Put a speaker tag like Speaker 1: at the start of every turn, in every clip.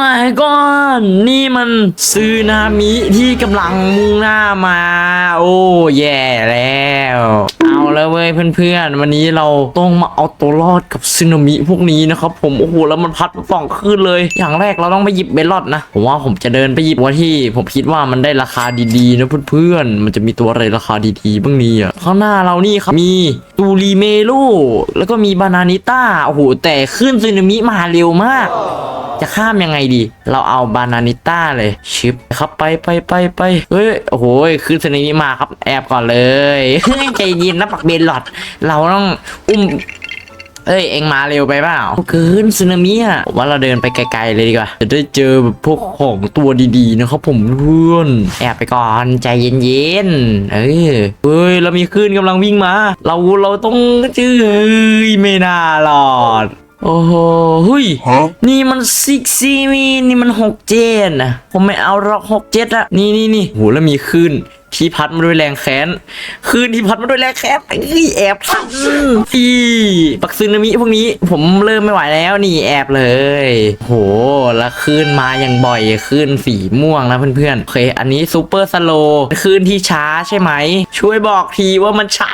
Speaker 1: my god นี่มันซึนามิที่กำลังมุ่งหน้ามา โอ้แย่แล้ว เอาแล้วเว้ยเพื่อนๆ วันนี้เราต้องมาเอาตัวรอดกับซึนามิพวกนี้นะครับผม โอ้โห แล้วมันพัดมาสองคืนเลย อย่างแรกเราต้องไปหยิบเบลลอดนะ ผมว่าผมจะเดินไปหยิบตัวที่ ผมคิดว่ามันได้ราคาดีๆนะเพื่อนๆ มันจะมีตัวอะไรราคาดีๆบ้างนี่อะข้างหน้าเรานี่ครับมี ตูรีเมโลแล้วก็มีบานานิต้าโอ้โหแต่ขึ้นซึนามิมาเร็วมาก จะข้ามยังไงดี เราเอาบานานิต้าเลยชิปครับไปไปไปไปเฮ้ยโอ้โหขึ้นสนิมิมาครับแอบก่อนเลยเฮ้ยใจเย็นนะปักเบนหลอด เราต้องอุ้ม เอ้ยเอ็งมาเร็วไปเปล่าเกินสึนามิอะผมว่าเราเดินไปไกลๆเลยดีกว่าจะได้เจอแบบพวกของตัวดีๆนะครับผมเพื่อนแอบไปก่อนใจเย็นๆเออเฮ้ยเรามีคลื่นกำลังวิ่งมา เราเราต้องจื้อเฮ้ยไม่น่ารอดโอ้โหเฮ้ย
Speaker 2: Huh?
Speaker 1: นี่มันซิกซี่มีนี่มันหกเจนนะผมไม่เอาหรอกหกเจ็ดอะนี่นี่นี่โหแล้วมีคลื่น ที่พัดมาด้วยแรงแค้น คืนที่พัดมาด้วยแรงแค้นไอ้แอบทันอีปักซึนามิพวกนี้ผมเริ่มไม่ไหวแล้วนี่แอบเลย โหแล้วคืนมาอย่างบ่อยคืนสีม่วงนะเพื่อนๆโอเค อันนี้ซูเปอร์สโลคืนที่ช้าใช่ไหม ช่วยบอกทีว่ามันช้า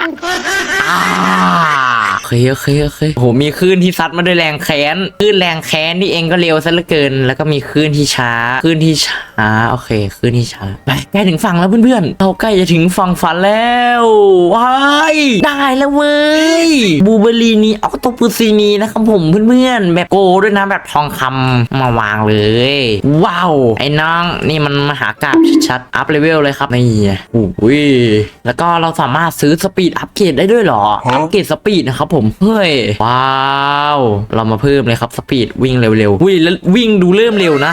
Speaker 1: อ่า เคโอเคโอเคโหมีคลื่นที่ซัดมาด้วยแรงแค้นคลื่นแรงแค้นนี่เองก็เร็วซะเหลือเกิน แล้วก็มีคลื่นที่ช้าคลื่นที่ช้าโอเคคลื่นที่ช้าไปใกล้ถึงฝั่งแล้วเพื่อนๆเราใกล้จะถึงฝั่งฝันแล้วว้ายได้แล้วเว้ยบูเบอรีนีออกโตปูซีนีนะครับผมเพื่อนๆแบบโกด้วยนะแบบทองคำมาวางเลย ว้าวไอ้น้องนี่มันมหากราบชัดๆอัพเลเวลเลยครับนี่โอ้ยแล้วก็เราสามารถซื้อสปีดอัพเกรดได้ด้วยหรออัพเกรดสปีดนะครับผมเฮ้ยว้าว เรามาเพิ่มเลยครับสปีดวิ่งเร็วๆวิ่งแล้ววิ่งดูเริ่มเร็วนะ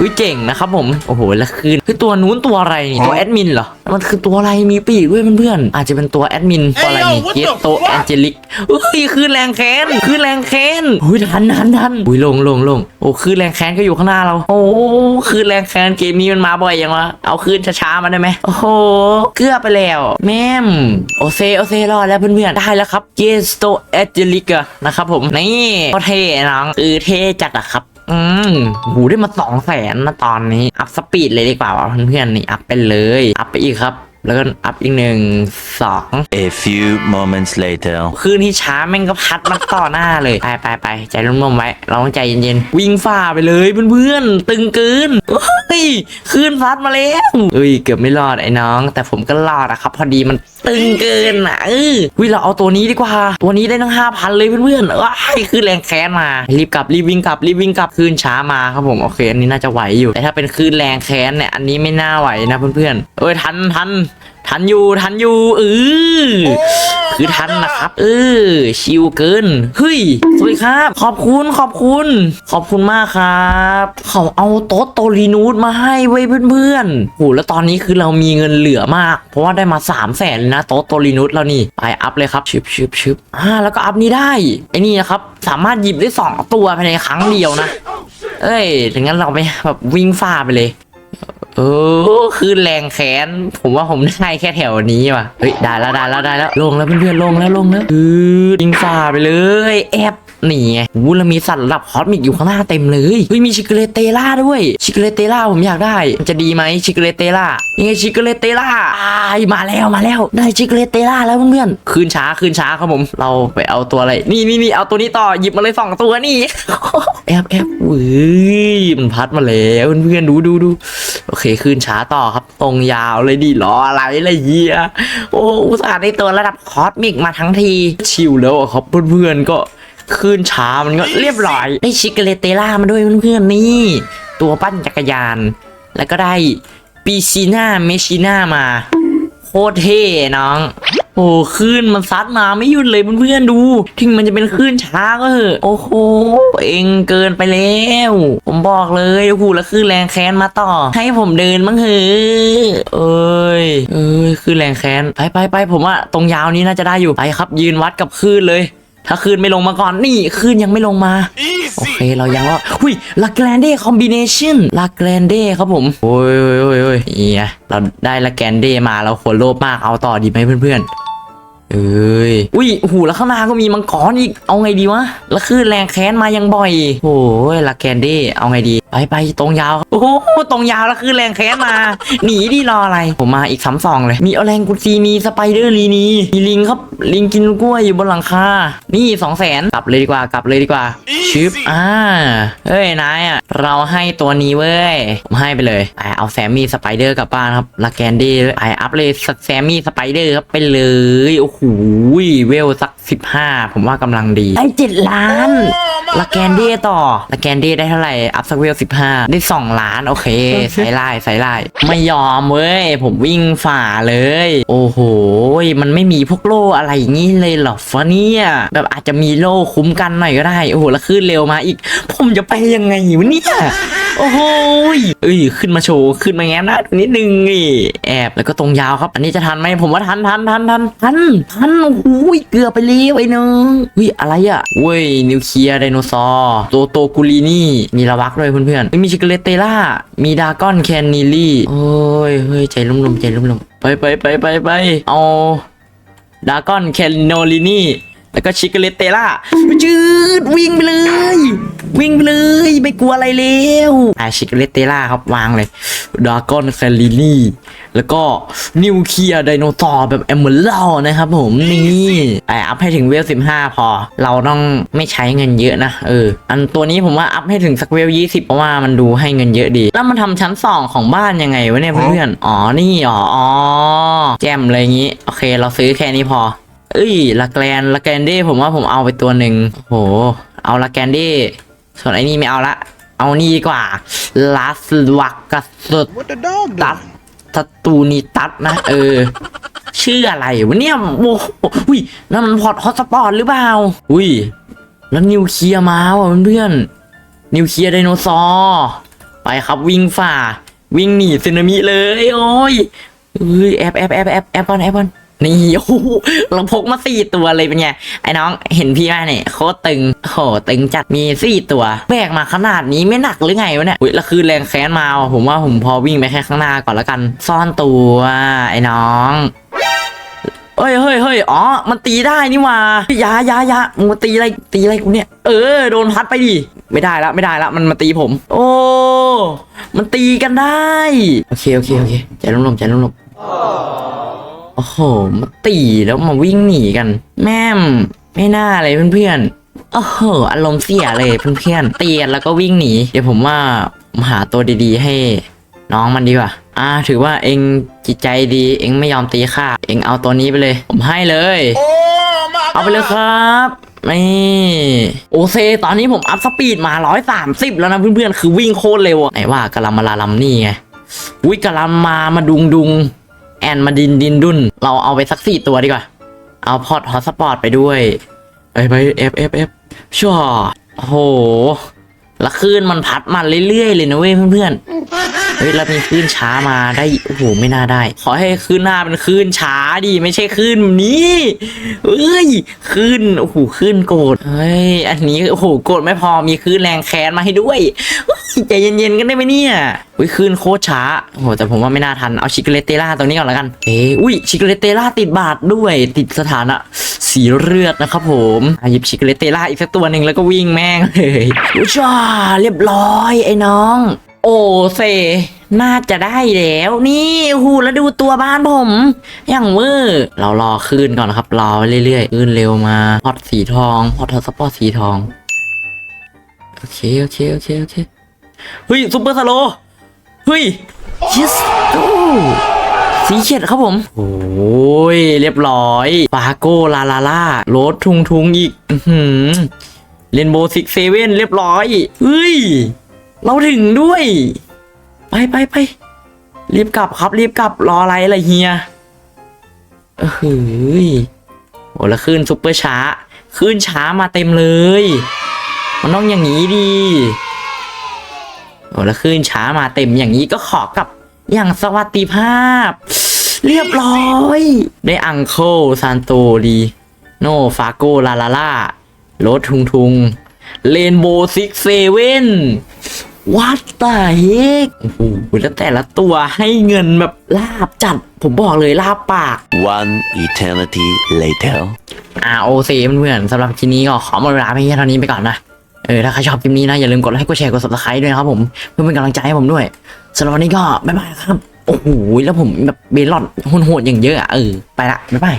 Speaker 1: อุ้ยเจ๋งนะครับผมโอ้โหแล้วคือคือตัวนู้นตัวอะไรนี่ตัวแอดมินเหรอมันคือตัวอะไรมีปีกด้วยเพื่อนๆอาจจะเป็นตัวแอดมินตัวอะไรนี่
Speaker 2: what
Speaker 1: เก
Speaker 2: the
Speaker 1: ตโตแอนเจลิกอุ้ยคือแรงแค้นคือแรงแค้นอุ้ยทันทันทันอุ้ยลงลงลงโอ้คือแรงแค้นก็อยู่ข้างหน้าเรา โอ้คือแรงแค้นเกมนี้มันมาบ่อยยังวะเอาคืนช้าๆมาได้ไหมโอ้โหเกือบไปแล้ว แม่มโอเซโอเซรอดแล้วเพื่อนๆได้แล้วครับเกสโตแอนเจลิกนะครับผมนี่ก็เท่น้องคือเท่จัดอะครับ อืมหูได้มาสองแสนนะตอนนี้ อัพสปีดเลยดีกว่าวะเพื่อนๆนี่อัพไปเลย อัพไปอีกครับแล้วก็อัพอีกหนึ่งสอง
Speaker 3: A few moments later.
Speaker 1: คลื่นที่ช้าแม่งก็พัดมาต่อหน้าเลย ไปไปไปใจร่มๆไว้ เราต้องใจเย็นๆ วิ่งฝ่าไปเลยเพื่อนๆ ตึงเกินเฮ้ยคลื่นพัดมาแล้วเอ้ย เกือบไม่รอดไอ้น้อง แต่ผมก็รอดอะครับ พอดีมัน ตึงเกินอะเออวิเราเอาตัวนี้ดีกว่า ตัวนี้ได้ตั้งห้าพันเลยเพื่อนๆว้ายคือแรงแค้นมารีบกลับรีบวิ่งกลับรีบวิ่งกลับคืนช้ามาครับผมโอเค อันนี้น่าจะไหวอยู่แต่ถ้าเป็นคืนแรงแค้นเนี่ยอันนี้ไม่น่าไหวนะเพื่อนๆเอ้ยทันทัน ทันอยู่ทันอยู่เออคือทันนะครับ เออ ชิวเกินเฮ้ยสวัสดีครับ ขอบคุณขอบคุณ ขอบคุณมากครับ เขาเอาโต๊ะโตลีนูดมาให้ไว้ยเพื่อนๆโหแล้วตอนนี้คือเรามีเงินเหลือมาก เพราะว่าได้มา3 0 0แสนเลยนะโต๊ะโตลีนูดแล้วนี่ไปอัพเลยครับชึบชึบชึบอ่าแล้วก็อัพนี้ได้ไอ้นี่นะครับสามารถหยิบได้สองตัวภายในครั้งเดียวนะ เอ้ยถึงงั้นเราไปแบบวิ่งฝ่าไปเลย โอ้คือแรงแขน ผมว่าผมได้แค่แถวนี้ว่ะ เฮ้ย ได้แล้วได้แล้วได้แล้ว ลงแล้วเพื่อนๆลงแล้วลงแล้วอือยิงฝ่าไปเลย แอบ นี่ไงวูแล้วมีสัตว์ระดับคอสมิกอยู่ข้างหน้าเต็มเลยเฮ้ยมีชิกเลเตล่าด้วยชิกเลเตล่าผมอยากได้มันจะดีไหมชิกเลเตล่านี่ไงชิกเลเตล่าอ้ายมาแล้วมาแล้วได้ชิกเลเตล่าแล้วเพื่อนๆคืนช้าคืนช้าครับผม เราไปเอาตัวอะไร นี่นี่นี่เอาตัวนี้ต่อหยิบมาเลยสองตัวนี่แอบแอบเว้ยมันพัดมาแล้วเพื่อนๆดูดูดูโอเคคืนช้าต่อครับ ตรงยาวเลยดิรออะไรเลยเฮียโอ้อุตส่าห์ได้ตัวระดับคอสมิกมาทั้งทีชิวแล้วอะครับเพื่อนๆก็ คืนช้ามันก็เรียบร้อยได้ชิกเลเตล่ามาด้วยเพื่อนๆนี่ ตัวปั้นจักรยาน แล้วก็ได้ปีซีน่าเมชิน่ามา โคตรเท่น้อง โอ้คลื่นมันซัดมาไม่หยุดเลยเพื่อนๆดู ถึงมันจะเป็นคลื่นช้าก็เถอะโอ้โหเองเกินไปแล้ว ผมบอกเลยโอ้โหแล้วคลื่นแรงแค้นมาต่อ ให้ผมเดินบ้างเหอะเอ้ยเอ้ยคลื่นแรงแค้นไปไปไปผมว่าตรงยาวนี้น่าจะได้อยู่ไปครับ ยืนวัดกับคลื่นเลย ถ้าคลื่นไม่ลงมาก่อนนี่คลื่นยังไม่ลงมา โอเคเรายังว่าหุยลาแกรนเดคอมบิเนชันลาแกรนเดครับผมโอ้ยโอ้ยโอ้ยโอ้ยนี่ไงเราได้ลาแกรนเดมาเราควรโลภมากเอาต่อดีไหมเพื่อนๆ เอ้ย อุ้ยโอ้โหแล้วข้างหน้าก็มีมังกรอีก เอาไงดีวะ แล้วคือแรงแค้นมายังบ่อย โอ้ยละแกนดี้ เอาไงดี ไปไปตรงยาว โอ้โห ตรงยาวแล้วคือแรงแค้นมา หนีดิรออะไร ผมมาอีกสามสองเลย มีเอาแรงกุซีมีสไปเดอร์ลีนีมีลิงครับ ลิงกินกล้วยอยู่บนหลังคา นี่สองแสนกลับเลยดีกว่ากลับเลยดีกว่า ชิป อ่า เฮ้ยนายอะ เราให้ตัวนี้เว้ย ผมให้ไปเลยไปเอาแซมมี่สไปเดอร์กลับบ้านครับลาแกนดี้ไปอัพเลยแซมมี่สไปเดอร์ครับไปเลย โอ้โหเวลสักสิบห้าผมว่ากำลังดีได้เจ็ดล้านลาแกนดี้ต่อลาแกนดี้ได้เท่าไหร่ อัพสักเวลสิบห้าได้สองล้าน โอเค ใส่ไล่ใส่ไล่ไม่ยอมเว้ย ผมวิ่งฝ่าเลย โอ้โห มันไม่มีพวกโล่อะไรอย่างงี้เลยเหรอฟะเนี่ย แบบอาจจะมีโล่คุ้มกันหน่อยก็ได้ โอ้โห แล้วขึ้นเร็วมาอีก ผมจะไปยังไงวะเนี่ย โอ้โหยเอ้ยขึ้นมาโชว์ขึ้นมาแง้มหน้านิดนึงนี่แอบแล้วก็ตรงยาวครับ อันนี้จะทันไหมผมว่าทันทันทันทันทันทันโอ้โหยเกือบไปแล้วไอ้น้องวิอะไรอะเว้ยนิวเคลียร์ไดโนเสาร์โตโตกูลีนี่มีระวักด้วยเพื่อนๆมีชิคเลตเตล่ามีดากอนแคนนิลี่โอ้ยเฮ้ยใจลุ่มๆใจลุ่มๆไปไปไปไปไปเอาดากอนแคนโนลินี่ แล้วก็ชิคเลตเตล่าจืดวิ่งไปเลย วิ่งไปเลยไม่กลัวอะไรแล้วอ่าชิคเลตเตล่าครับวางเลยดากอนแคนลินีแล้วก็นิวเคลียร์ไดโนเสาร์แบบแอมเบอร์นะครับผมนี่แต่อัพให้ถึงเวล15พอ เราต้องไม่ใช้เงินเยอะนะเอออันตัวนี้ผมว่าอัพให้ถึงสักเวล20เพราะว่ามันดูให้เงินเยอะดี แล้วมันทำชั้นสองของบ้านยังไงวะเนี่ยเพื่อนอ๋อนี่อ๋ออ๋อแจมเลยงี้โอเค เราซื้อแค่นี้พอ เอ้ยละแกรนละแกรนดี้ผมว่าผมเอาไปตัวหนึ่งโห เอาละแกรนดี้ส่วนไอ้นี่ไม่เอาละ เอานี่ดีกว่าลาสวักกสุด
Speaker 2: What the dog
Speaker 1: ตัด
Speaker 2: doing?
Speaker 1: ทัตูนีตัดนะ เออ ชื่ออะไรวะเนี่ยโอ้โหอุ้ยนั่นมันพอร์ตฮอตสปอร์ตหรือเปล่า อุ้ย แล้วนิวเคลียร์มาว่ะเพื่อนๆนิวเคลียร์ไดโนเสาร์ไปครับวิ่งฝ่า วิ่งหนีสึนามิเลย โอ้ยเอ้ยแอบแอบแอบแอบแอบก่อนแอบก่อน นี่โอ้โหเราพกมาสี่ตัวเลยเป็นไงไอ้น้องเห็นพี่ไหมเนี่ยโคตรตึงโหตึงจัดมีสี่ตัว แบกมาขนาดนี้ไม่หนักหรือไงวะเนี่ยอุ้ยแล้วคือแรงแค้นมาผมว่าผมพอวิ่งไปแค่ข้างหน้าก่อนล้วกัน ซ่อนตัวไอ้น้องเฮ้ยเฮ้ยเฮ้ยอ๋อ มันตีได้นี่ว่ายายายามึงตีอะไร ตีอะไรกูเนี่ย เออ โดนพัดไปดิ ไม่ได้ละ ไม่ได้ละ มันมาตีผม โอ้ มันตีกันได้ โอเค โอเค โอเค ใจร่มๆใจร่มๆ โอ้โห มาตีแล้วมาวิ่งหนีกัน แม่มไม่น่าเลยเพื่อนๆโอ้โห อารมณ์เสียเลยเพื่อนๆตีกันแล้วก็วิ่งหนี เดี๋ยวผมว่าผมหาตัวดีๆ ให้น้องมันดีกว่า อ่า ถือว่าเองจิตใจดี เองไม่ยอมตีข้า เองเอาตัวนี้ไปเลย ผมให้เลย
Speaker 2: Oh my
Speaker 1: เอาไปเลยครับนี่โอเคตอนนี้ผมอัพสปีดมา 130 แล้วนะเพื่อนๆ คือวิ่งโคตรเร็วอะไหนว่ากะลามาลาลัมนี่ไงวิกะลามามาดุงดุง แอนมาดินดินดุนเราเอาไปสักสี่ตัวดีกว่า เอาพอร์ตฮอตสปอร์ตไปด้วยไปไปเอฟเอฟเอฟชัวโอ้โห แล้วคลื่นมันพัดมาเรื่อยๆเลยนะเว้ยเพื่อนๆ เฮ้ยแล้วมีคลื่นช้ามาได้โอ้โหไม่น่าได้ ขอให้คลื่นหน้าเป็นคลื่นช้าดิไม่ใช่คลื่นนี้เอ้ยคลื่นโอ้โหคลื่นโกรธเฮ้ยอันนี้โอ้โหโกรธไม่พอมีคลื่นแรงแค้นมาให้ด้วยใจเย็นๆกันได้ไหมเนี่ยอุ้ยคลื่นโคตรช้าโอ้โหแต่ผมว่าไม่น่าทันเอาชิคเลตเตล่าตัวนี้ก่อนแล้วกันเอ้ยอุ้ยชิคเลตเตล่าติดบาทด้วยติดสถานะสีเลือดนะครับผมอะหยิบชิคเลตเตล่าอีกสักตัวหนึ่งแล้วก็วิ่งแม่งเลยอุ้ยจ้าเรียบร้อยไอ้น้อง โอเซ น่าจะได้แล้ว นี่หูแล้วดูตัวบ้านผม อย่างเวอร์เรารอคืนก่อนนะครับ รอเรื่อยๆคืนเร็วมาพอดสีทองพอดทอสปอร์ตสีทอง โอเค โอเค โอเค โอเคเฮ้ยซุปเปอร์สโลเฮ้ย yes โอ้สีเขียดครับผม โอ้ย เรียบร้อยปาโก้ลาลาล่าโรดทุงทุงอีก อืเรนโบว์ซิกเซเว่นเรียบร้อย เฮ้ย เราถึงด้วย ไปไปไปรีบกลับครับ รีบกลับรออะไรอะไรเฮียเออหือโอ้แล้วขึ้นซุปเปอร์ช้า ขึ้นช้ามาเต็มเลย มันต้องอย่างนี้ดีโอ้แล้วขึ้นช้ามาเต็มอย่างนี้ก็ขอกับอย่างสวัสดิภาพ เรียบร้อย ได้อังโคซานโตดี โนฟาโกลาลาล่ารถทุงทุงเลนโบซิกเซเว่น วัดตาเฮกโอ้โหแล้วแต่ละตัวให้เงินแบบลาบจัด ผมบอกเลยลาบปาก
Speaker 3: One eternity later.
Speaker 1: อ่าโอเคเพื่อนๆสำหรับคลิปนี้ก็ขอหมดเวลาเพียงเท่านี้ไปก่อนนะ เออ ถ้าใครชอบคลิปนี้นะ อย่าลืมกดไลค์กดแชร์กด subscribe ด้วยนะครับผม เพื่อเป็นกำลังใจให้ผมด้วยสำหรับวันนี้ก็บ๊ายบายครับ โอ้โหแล้วผมแบบเบลลอนโหดๆอย่างเยอะอะเออไปละบ๊ายบาย